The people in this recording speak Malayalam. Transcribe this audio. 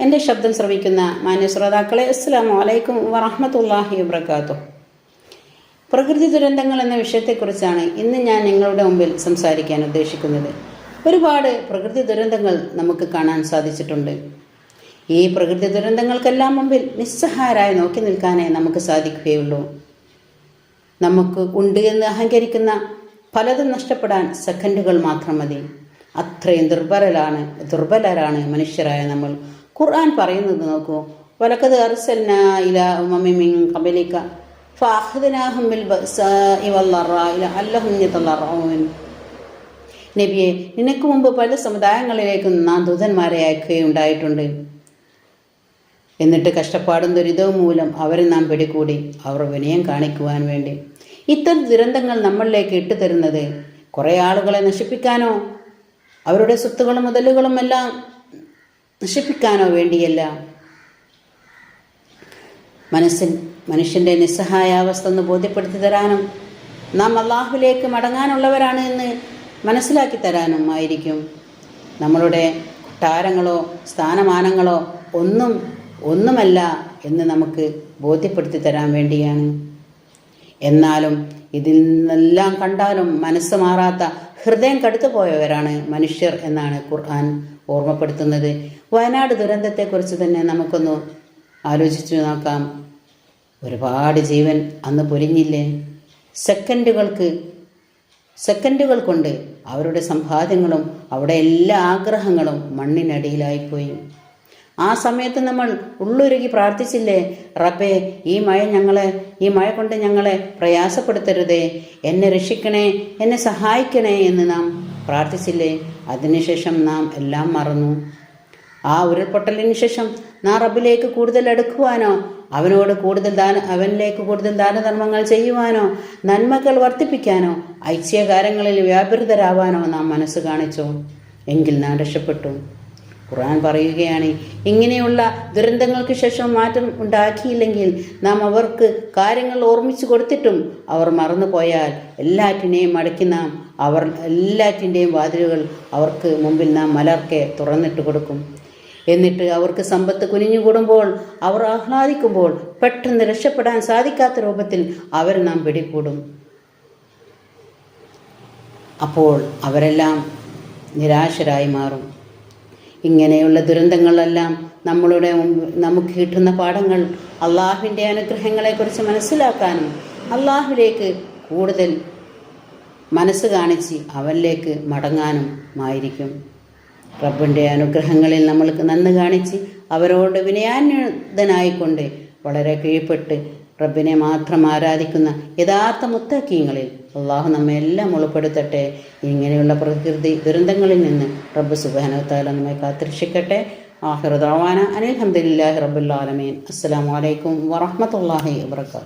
എന്റെ ശബ്ദം ശ്രമിക്കുന്ന മാന്യ ശ്രോതാക്കളെ അസ്സലാമു അലൈക്കും വറഹ്മത്തുള്ളാഹി വബറകാതുഹു. പ്രകൃതി ദുരന്തങ്ങൾ എന്ന വിഷയത്തെക്കുറിച്ചാണ് ഇന്ന് ഞാൻ നിങ്ങളുടെ മുമ്പിൽ സംസാരിക്കാൻ ഉദ്ദേശിക്കുന്നത്. ഒരുപാട് പ്രകൃതി ദുരന്തങ്ങൾ നമുക്ക് കാണാൻ സാധിച്ചിട്ടുണ്ട്. ഈ പ്രകൃതി ദുരന്തങ്ങൾക്കെല്ലാം മുമ്പിൽ നിസ്സഹായരായി നോക്കി നിൽക്കാനേ നമുക്ക് സാധിക്കുകയുള്ളൂ. നമുക്ക് ഉണ്ട് എന്ന് അഹങ്കരിക്കുന്ന പലതും നഷ്ടപ്പെടാൻ സെക്കൻഡുകൾ മാത്രം മതി. അത്രയും ദുർബലരാണ് ദുർബലരാണ് മനുഷ്യരായ നമ്മൾ. ഖുർആൻ പറയുന്നത് നോക്കൂ. വലക്കത് അർസൽന ഇല ഉമമിമിൻ കബലിക ഫഅഖദ്നാഹും ബിൽ ബഅസാഇ വല്ലറാഇ ലഅല്ലഹും നബിയെ നിനക്ക് മുമ്പ് പല സമുദായങ്ങളിലേക്കും നാം ദൂതന്മാരെ അയക്കുകയുണ്ടായിട്ടുണ്ട്. എന്നിട്ട് കഷ്ടപ്പാടും ദുരിതവും മൂലം അവരെ നാം പിടികൂടി അവർ വിനയം കാണിക്കുവാൻ വേണ്ടി. ഇത്തരം ദുരന്തങ്ങൾ നമ്മളിലേക്ക് ഇട്ടുതരുന്നത് കുറേ ആളുകളെ നശിപ്പിക്കാനോ അവരുടെ സ്വത്തുകളും മുതലുകളും എല്ലാം നശിപ്പിക്കാനോ വേണ്ടിയല്ല. മനസ്സിൻ മനുഷ്യന്റെ നിസ്സഹായാവസ്ഥ ഒന്ന് ബോധ്യപ്പെടുത്തി തരാനും നാം അള്ളാഹുലേക്ക് മടങ്ങാനുള്ളവരാണ് എന്ന് മനസ്സിലാക്കി തരാനും ആയിരിക്കും. നമ്മളുടെ കൊട്ടാരങ്ങളോ സ്ഥാനമാനങ്ങളോ ഒന്നും ഒന്നുമല്ല എന്ന് നമുക്ക് ബോധ്യപ്പെടുത്തി തരാൻ വേണ്ടിയാണ്. എന്നാലും ഇതിൽ നിന്നെല്ലാം കണ്ടാലും മനസ്സ് മാറാത്ത ഹൃദയം കടുത്തു പോയവരാണ് മനുഷ്യർ എന്നാണ് ഖുർആൻ ഓർമ്മപ്പെടുത്തുന്നത്. വയനാട് ദുരന്തത്തെക്കുറിച്ച് തന്നെ നമുക്കൊന്ന് ആലോചിച്ചു നോക്കാം. ഒരുപാട് ജീവൻ അന്ന് പൊലിഞ്ഞില്ലേ? സെക്കൻഡുകൾക്ക് സെക്കൻഡുകൾ കൊണ്ട് അവരുടെ സമ്പാദ്യങ്ങളും അവിടെ എല്ലാ ആഗ്രഹങ്ങളും മണ്ണിനടിയിലായിപ്പോയി. ആ സമയത്ത് നമ്മൾ ഉള്ളുരുകി പ്രാർത്ഥിച്ചില്ലേ? റബ്ബേ ഈ മഴ ഞങ്ങളെ ഈ മഴ കൊണ്ട് ഞങ്ങളെ പ്രയാസപ്പെടുത്തരുതേ. എന്നെ രക്ഷിക്കണേ എന്നെ സഹായിക്കണേ എന്ന് നാം പ്രാർത്ഥിച്ചില്ലേ? അതിനുശേഷം നാം എല്ലാം മറന്നു. ആ ഉരുൾപൊട്ടലിന് ശേഷം നാം റബ്ബിലേക്ക് കൂടുതൽ അടുക്കുവാനോ അവനോട് കൂടുതൽ ദാന അവനിലേക്ക് കൂടുതൽ ദാനധർമ്മങ്ങൾ ചെയ്യുവാനോ നന്മകൾ വർദ്ധിപ്പിക്കാനോ ഐച്ഛ്യകാരങ്ങളിൽ വ്യാപൃതരാവാനോ നാം മനസ്സ് കാണിച്ചോ. എങ്കിൽ നാം രക്ഷപ്പെട്ടു. ഖുർആൻ പറയുകയാണ്. ഇങ്ങനെയുള്ള ദുരന്തങ്ങൾക്ക് ശേഷം മാറ്റം ഉണ്ടാക്കിയില്ലെങ്കിൽ നാം അവർക്ക് കാര്യങ്ങൾ ഓർമ്മിച്ചു കൊടുത്തിട്ടും അവർ മറന്നുപോയാൽ എല്ലാറ്റിനെയും മടക്കി നാം അവർ എല്ലാറ്റിന്റെയും വാതിലുകൾ അവർക്ക് മുമ്പിൽ നാം മലർക്കെ തുറന്നിട്ട് കൊടുക്കും. എന്നിട്ട് അവർക്ക് സമ്പത്ത് കുനിഞ്ഞുകൂടുമ്പോൾ അവർ ആഹ്ലാദിക്കുമ്പോൾ പെട്ടെന്ന് രക്ഷപ്പെടാൻ സാധിക്കാത്ത രൂപത്തിൽ അവർ നാം പിടികൂടും. അപ്പോൾ അവരെല്ലാം നിരാശരായി മാറും. ഇങ്ങനെയുള്ള ദുരന്തങ്ങളെല്ലാം നമ്മളുടെ നമുക്ക് കിട്ടുന്ന പാഠങ്ങൾ അള്ളാഹുവിന്റെ അനുഗ്രഹങ്ങളെക്കുറിച്ച് മനസ്സിലാക്കാനും അള്ളാഹുവിലേക്ക് കൂടുതൽ മനസ്സ് കാണിച്ച് അവനിലേക്ക് മടങ്ങാനും ആയിരിക്കും റബ്ബിന്റെ അനുഗ്രഹങ്ങളിൽ നമ്മൾക്ക് നന്ദി കാണിച്ച് അവരോട് വിനയാന്വിതനായിക്കൊണ്ട് വളരെ കീഴ്പ്പെട്ട് റബ്ബിനെ മാത്രം ആരാധിക്കുന്ന യഥാർത്ഥ മുത്തക്കീങ്ങളിൽ അള്ളാഹു നമ്മെ എല്ലാം ഉൾപ്പെടുത്തട്ടെ. ഇങ്ങനെയുള്ള പ്രകൃതി ദുരന്തങ്ങളിൽ നിന്ന് റബ്ബ് സുബാനത്താല നമ്മെ കാത്തിരക്ഷിക്കട്ടെ. ആഹിറുദാവാന അനിൽ ഹംദില്ലാഹി റബ്ബുല്ലാലമീൻ അസ്സാം വലൈക്കും വറഹമത്തല്ലാഹി വാത്തു